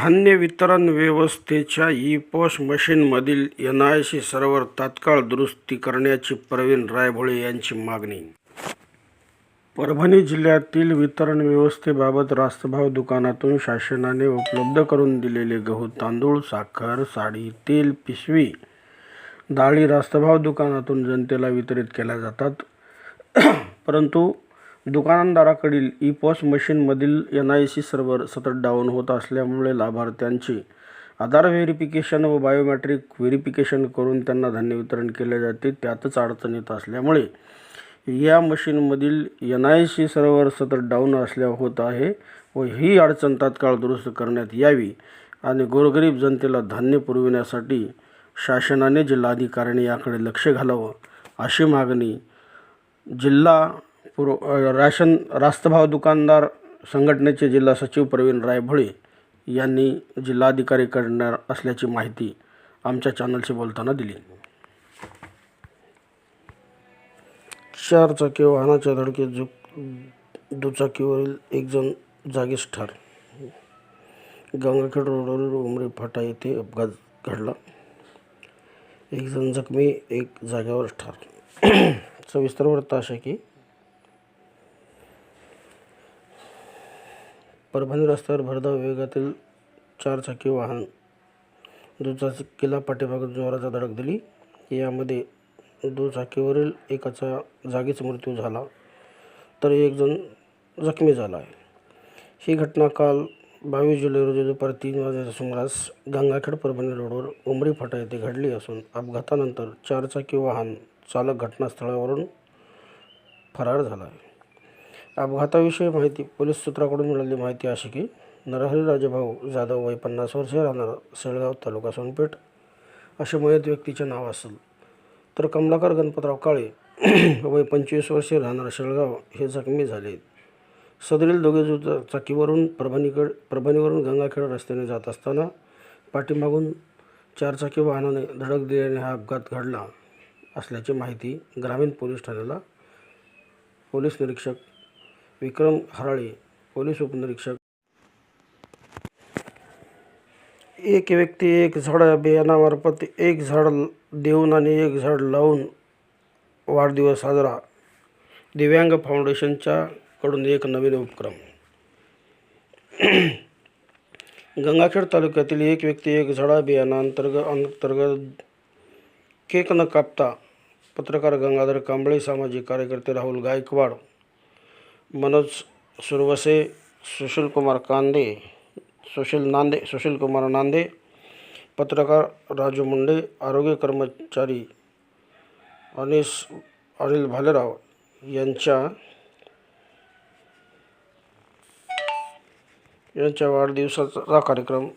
धान्य वितरण व्यवस्थेच्या ई पॉश मशीनमधील एन आय सी सर्व्हर तात्काळ दुरुस्ती करण्याची प्रवीण रायभोळे यांची मागणी. परभणी जिल्ह्यातील वितरण व्यवस्थेबाबत रास्तभाव दुकानातून शासनाने उपलब्ध करून दिलेले गहू तांदूळ साखर साडी तेल पिशवी डाळी रास्तभाव दुकानातून जनतेला वितरित केल्या जातात. परंतु दुकानदाराकडील ई पॉस मशीनमधील एन आय सी सर्व्हर सतत डाऊन होत असल्यामुळे लाभार्थ्यांची आधार व्हेरिफिकेशन व बायोमॅट्रिक व्हेरिफिकेशन करून त्यांना धान्य वितरण केले जाते. त्यातच अडचण येत असल्यामुळे या मशीनमधील एन आय सी सर्व्हर सतत डाऊन असल्या होत आहे व ही अडचण तात्काळ दुरुस्त करण्यात यावी आणि गोरगरीब जनतेला धान्य पुरविण्यासाठी शासनाने जिल्हाधिकाऱ्यांनी याकडे लक्ष घालावं अशी मागणी जिल्हा पूर्व राशन रास्तभाव दुकानदार संघटनेचे जिल्हा सचिव प्रवीण रायभोळे यांनी जिल्हाधिकारी करणार असल्याची माहिती आमच्या चॅनलशी बोलताना दिली. चारचाकी वाहनाच्या धडकेत जु दुचाकीवरील एक जण जागीच ठार. गंगाखेड रोडवरील उमरी फाटा येथे अपघात घडला. एक जण जखमी एक जागेवर ठार. सविस्तर वृत्त असे की परभणी रस्त्यावर भरधाव वेगातील चारचाकी वाहन दुचाकीला पाठीमागून जोराचा धडक दिली. यामध्ये दुचाकीवरील एकाचा जागीच मृत्यू झाला तर एकजण जखमी झाला आहे. ही घटना काल बावीस जुलै रोजी दुपारी तीन वाजेच्या सुमारास गंगाखेड परभणी रोडवर उमरी फाटा येथे घडली असून अपघातानंतर चारचाकी वाहन चालक घटनास्थळावरून फरार झाला आहे. अपघाताविषयी माहिती पोलीस सूत्राकडून मिळालेली माहिती अशी की नरहरी राजेभाऊ जाधव वय पन्नास वर्षे राहणार शेळगाव तालुका सोनपेठ असे मयत व्यक्तीचे नाव असेल. तर कमलाकर गणपतराव काळे वय पंचवीस वर्षे राहणार शेळगाव हे जखमी झाले. सदरील दोघे जो चाकीवरून परभणीकड परभणीवरून गंगाखेड रस्त्याने जात असताना पाठीमागून चारचाकी वाहनाने धडक दिल्याने हा अपघात घडला असल्याची माहिती ग्रामीण पोलीस ठाण्याला पोलीस निरीक्षक विक्रम हराळे पोलीस उपनिरीक्षक. एक व्यक्ती एक झाड अभियानामार्फत एक झाड देऊन आणि एक झाड लावून वाढदिवस साजरा. दिव्यांग फाउंडेशनच्या कडून एक नवीन उपक्रम. गंगाखेड तालुक्यातील एक व्यक्ती एक झाड अभियानाअंतर्गत अंतर्गत केक न कापता पत्रकार गंगाधर कांबळे सामाजिक कार्यकर्ते राहुल गायकवाड मनोज सुरवसे सुशीलकुमार कांदे सुशील नांदे सुशीलकुमार नांदे पत्रकार राजू मुंडे आरोग्य कर्मचारी अनिस अनिल भालेराव यांच्या यांच्या वाढदिवसाचा कार्यक्रम